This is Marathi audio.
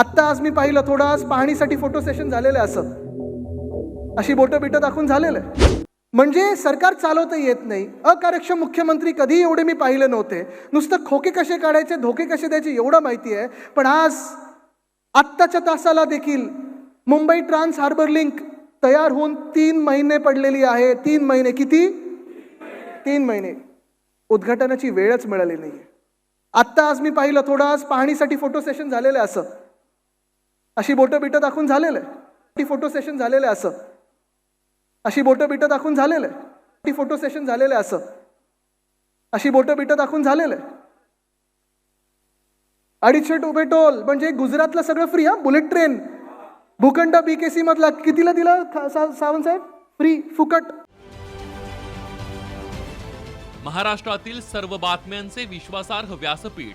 आत्ता आज मी पाहिलं थोडं आज पाहणीसाठी फोटो सेशन झालेलं आहे असं. अशी बोटं बिटं दाखवून झालेलं आहे. म्हणजे सरकार चालवता येत नाही. अकार्यक्षम मुख्यमंत्री कधीही एवढे मी पाहिले नव्हते. नुसतं खोके कसे काढायचे धोके कसे द्यायचे एवढं माहिती आहे. पण आज आत्ताच्या तासाला देखील मुंबई ट्रान्स हार्बर लिंक तयार होऊन तीन महिने पडलेली आहे. तीन महिने किती? तीन महिने. उद्घाटनाची वेळच मिळाली नाही आत्ता आज मी पाहिलं थोडं आज पाहणीसाठी फोटो सेशन झालेलं आहे असं. अशी बोटं बिटं दाखवून झालेलं. आहे ती फोटो सेशन झालेलं आहे असं. अशी बोटं बिटं दाखवून झालेलं. आहे ती फोटो सेशन झालेलं आहे असं. अशी बोटं बिटं दाखवून झालेलं. आहे अडीचशे टोपे टोल. म्हणजे गुजरातला सगळं फ्री हा? बुलेट ट्रेन भूखंड बीकेसी मधला. कितीला दिला सा- सावंत साहेब? फ्री फुकट. महाराष्ट्रातील सर्व बातम्यांचे विश्वासार्ह व्यासपीठ.